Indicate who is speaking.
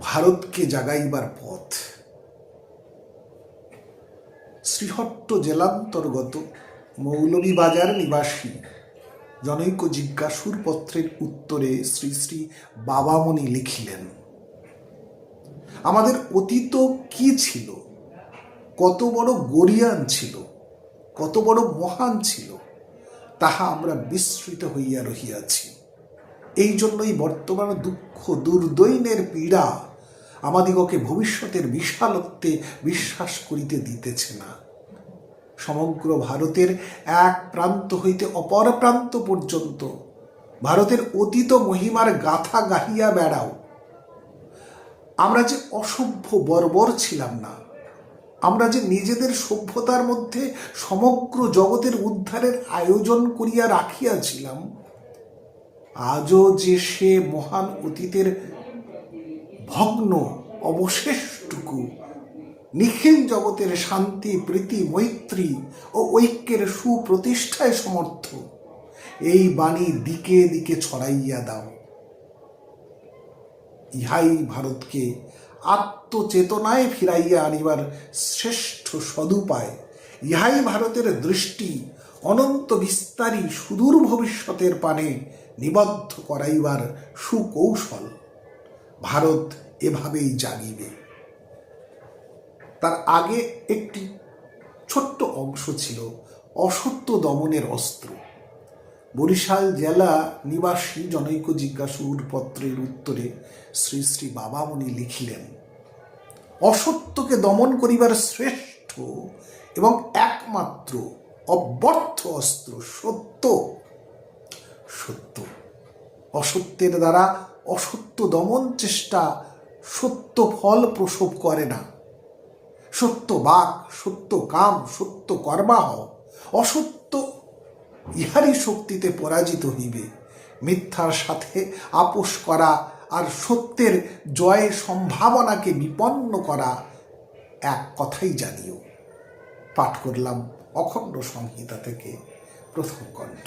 Speaker 1: ভারতকে জাগাইবার পথ। শ্রীহট্ট জেলান্তর্গত মৌলভীবাজার নিবাসী জনৈক জিজ্ঞাসুর পত্রের উত্তরে শ্রী শ্রী বাবামণি লিখিলেন, আমাদের অতীত কি ছিল? কত বড় গরিয়ান ছিল? কত বড় মহান ছিল? তাহা আমরা বিস্মৃত হইয়া রহিয়াছি। এই জন্যই বর্তমান দুঃখ, দুর্দৈনের পীড়া আমাদিগকে ভবিষ্যতের বিশালত্বে বিশ্বাস করিতে দিতেছে না। সমগ্র ভারতের এক প্রান্ত হইতে অপর প্রান্ত পর্যন্ত ভারতের অতীত মহিমার গাথা গাহিয়া বেড়াও। আমরা যে অসভ্য বর্বর ছিলাম না, আমরা যে নিজেদের সভ্যতার মধ্যে সমগ্র জগতের উদ্ধারের আয়োজন করিয়া রাখিয়াছিলাম আজও যে সে মহান অতীতের ভগ্ন অবশেষটুকু, নিখিল জগতের শান্তি, প্রীতি, মৈত্রী ও ঐক্যের সুপ্রতিষ্ঠায় সমর্থ, এই বাণী দিকে দিকে ছড়াইয়া দাও। ইহাই ভারতকে আত্মচেতনায় ফিরাইয়া আনিবার শ্রেষ্ঠ সদুপায়। ইহাই ভারতের দৃষ্টি অনন্ত বিস্তারী সুদূর ভবিষ্যতের পানে নিবদ্ধ করাইবার সুকৌশল। ভারত এভাবেই জাগিবে। তার আগে একটি ছোট্ট অংশ ছিল অসত্য দমনের অস্ত্র। বরিশাল জেলা নিবাসী জনৈক জিজ্ঞাসুর পত্রের উত্তরে শ্রী শ্রী বাবামণি লিখিলেন, অসত্যকে দমন করিবার শ্রেষ্ঠ এবং একমাত্র অব্যর্থ অস্ত্র, সত্য। সত্য। অসত্যের দ্বারা অসত্য দমন চেষ্টা সত্য ফল প্রসব করে না। সত্য বাক, সত্য কাম, সত্য কর্মাহ, অসত্য ইহারই শক্তিতে পরাজিত হইবে। মিথ্যার সাথে আপোষ করা আর সত্যের জয়ের সম্ভাবনাকে বিপন্ন করা এক কথাই জানিও। পাঠ করলাম। অখণ্ড সংহিতা থেকে প্রথম কণ্ঠ।